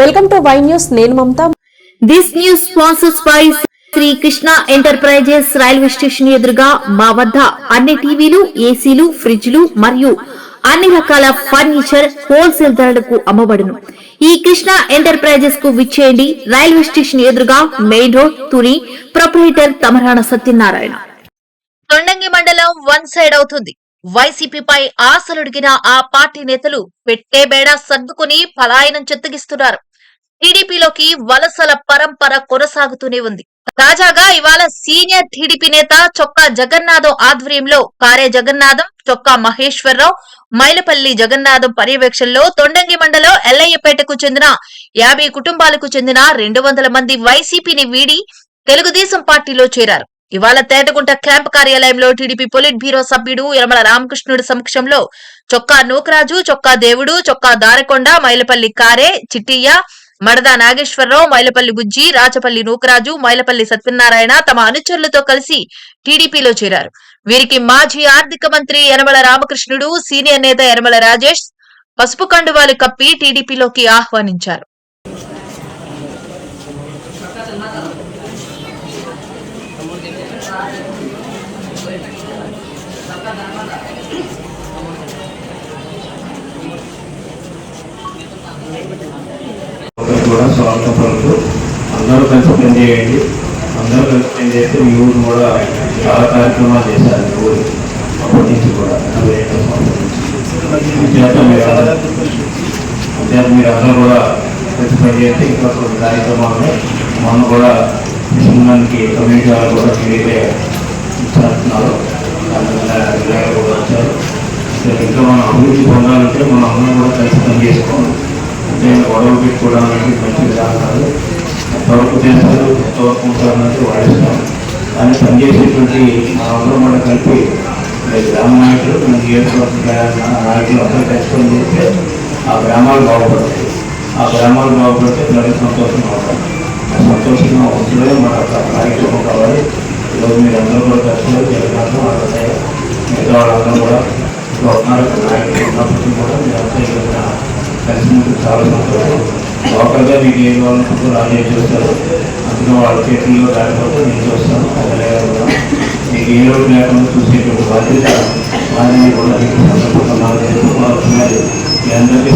Welcome to why news నేను Mamata. This news sponsors by Shri Krishna enterprises railway station ఎదురుగా మా వద్ద అన్ని టీవీలు ఏసీలు ఫ్రిడ్జ్లు మరియు అన్ని రకాల ఫర్నిచర్ హోల్సేల్ ధరలకు అమ్మబడును. ఈ కృష్ణ ఎంటర్ప్రైజెస్కు విచ్చేయండి. రైల్వే స్టేషన్ ఎదురుగా main road Tuni proprietor Tamarana Satyanarayana. Thondangi మండలం వన్ సైడ్ అవుతుంది. వైసీపీపై ఆశలుడిగిన ఆ పార్టీ నేతలు పెట్టే బేడా సర్దుకుని పలాయనం చెత్తగిస్తున్నారు. టీడీపీలోకి వలసల పరంపర కొనసాగుతూనే ఉంది. తాజాగా ఇవాళ సీనియర్ టీడీపీ నేత చొక్కా జగన్నాథం ఆధ్వర్యంలో కారే జగన్నాథం చొక్కా మహేశ్వరరావు మైలపల్లి జగన్నాథం పర్యవేక్షణలో తొండంగి మండలం ఎల్లయ్యపేటకు చెందిన యాభై కుటుంబాలకు చెందిన రెండు వందల మంది వైసీపీని వీడి తెలుగుదేశం పార్టీలో చేరారు. ఇవాళ తేటగుంట క్యాంప్ కార్యాలయంలో టీడీపీ పొలిట్ బ్యూరో సభ్యుడు యనమల రామకృష్ణుడి సమక్షంలో చొక్కా నూకరాజు చొక్కా దేవుడు చొక్కా దారకొండ మైలపల్లి కారే చిట్టియ్య మడదా నాగేశ్వరరావు మైలపల్లి బుజ్జి రాచపల్లి నూకరాజు మైలపల్లి సత్యనారాయణ తమ అనుచరులతో కలిసి టీడీపీలో చేరారు. వీరికి మాజీ ఆర్థిక మంత్రి యనమల రామకృష్ణుడు సీనియర్ నేత యనమల రాజేష్ పసుపు కండువాలు కప్పి టీడీపీలోకి ఆహ్వానించారు. ఒకరికి కూడా స్వాగతం పలుకుతూ అందరూ కలిసి పనిచేయండి అందరూ కలిసి పనిచేస్తే మీ ఊరు కూడా చాలా కార్యక్రమాలు చేశారు మీ ఊరు. అప్పటి నుంచి కూడా నలభై ఏళ్ళ సంవత్సరం మీరు అందరూ మీరు అందరూ కూడా కలిసి పనిచేస్తే ఇంకా కొన్ని కార్యక్రమాలు మనం కూడా కృష్ణానికి కమ్యూనిటీ వాళ్ళు కూడా మీరే ఇచ్చేస్తున్నారు కూడా వచ్చారు. ఇంకా మనం అభివృద్ధి పొందాలంటే మనం అందరం కూడా కలిసి పనిచేసుకోవాలి నేను గొడవ పెట్టుకోవడానికి మంచి విధానాలు. ఎంతవరకు చేస్తారు ఎంతవరకు ఉంటారన్నది వాడిస్తాం దాన్ని పనిచేసేటువంటి మనందరం కూడా కలిపి గ్రామ నాయకులు మన నియోజకవర్గ నాయకులు అందరూ కలిసి చేస్తే ఆ గ్రామాలు బాగుపడతాయి. ఆ గ్రామాలు బాగుపడితే ప్రజలు సంతోషంగా ఉంటారు. ఆ సంతోషంగా ఉంచడమే మన కార్యక్రమం కావాలి. ఈరోజు మీరు అందరూ కూడా కలిసి జగన్నాథం ఆడతాయి మిగతా వాళ్ళందరూ కూడా ఇక్కడ ఉన్నారు నాయకులు ఉన్నప్పటికీ కూడా మీరంతా ఇక్కడ చాలా సంతోషం. లోకల్గా మీకు ఏం కావాలనుకుంటూ రాజే చూస్తారు. అందులో వాళ్ళ చేతుల్లో దాటిపోతే నేను చూస్తాను. అదే మీకు ఏ రోజు లేకుండా చూసేటువంటి బాధ్యత వారిని కూడా మీకు సందర్భంగా నాకు తెలుసు మీ అందరికీ